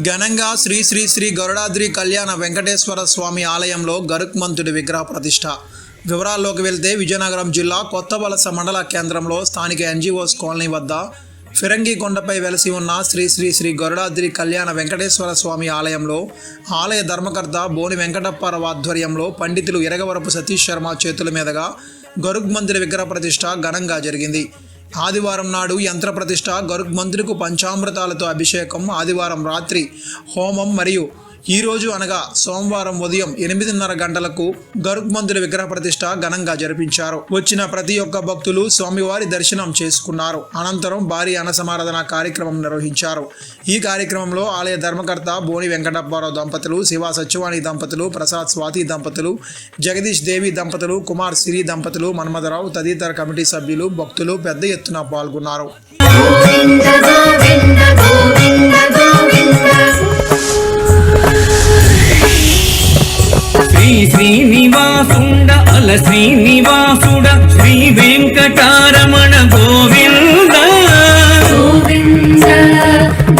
ఘనంగా శ్రీ శ్రీ శ్రీ గరుడాద్రి కళ్యాణ వెంకటేశ్వర స్వామి ఆలయంలో గరుక్మంతుడి విగ్రహ ప్రతిష్ట. వివరాల్లోకి వెళ్తే విజయనగరం జిల్లా కొత్త వలస మండల కేంద్రంలో స్థానిక ఎన్జిఓస్ కాలనీ వద్ద ఫిరంగి కొండపై వెలసి ఉన్న శ్రీ శ్రీ శ్రీ గరుడాద్రి కళ్యాణ వెంకటేశ్వర స్వామి ఆలయంలో ఆలయ ధర్మకర్త బోని వెంకటప్పారావు ఆధ్వర్యంలో పండితులు ఇరగవరపు సతీష్ శర్మ చేతుల మీదుగా గరుగ్మంతుడి విగ్రహ ప్రతిష్ట ఘనంగా జరిగింది. ఆదివారం నాడు యంత్ర ప్రతిష్ట గరుగ్ మంత్రికు పంచామృతాలతో అభిషేకం ఆదివారం రాత్రి హోమం మరియు ఈరోజు అనగా సోమవారం ఉదయం ఎనిమిదిన్నర గంటలకు గరుగ్ మంతుడి విగ్రహ ప్రతిష్ట ఘనంగా జరిపించారు. వచ్చిన ప్రతి ఒక్క భక్తులు స్వామివారి దర్శనం చేసుకున్నారు. అనంతరం భారీ అన్నసమారాధన కార్యక్రమం నిర్వహించారు. ఈ కార్యక్రమంలో ఆలయ ధర్మకర్త బోని వెంకటప్పారావు దంపతులు శివ సత్యవాణి దంపతులు ప్రసాద్ స్వాతి దంపతులు జగదీష్ దేవి దంపతులు కుమార్ సిరి దంపతులు మన్మధరావు తదితర కమిటీ సభ్యులు భక్తులు పెద్ద ఎత్తున పాల్గొన్నారు. శ్రీనివాసుండ అల శ్రీనివాసుడ శ్రీ వెంకటారమణ గోవింద. గోవింద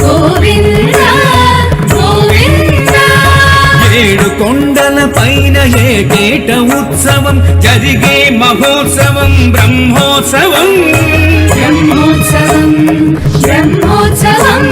గోవింద ఏడు కొండల పైన ఏకేట ఉత్సవం జరిగే మహోత్సవం బ్రహ్మోత్సవం. బ్రహ్మోత్సవం బ్రహ్మోత్సవం.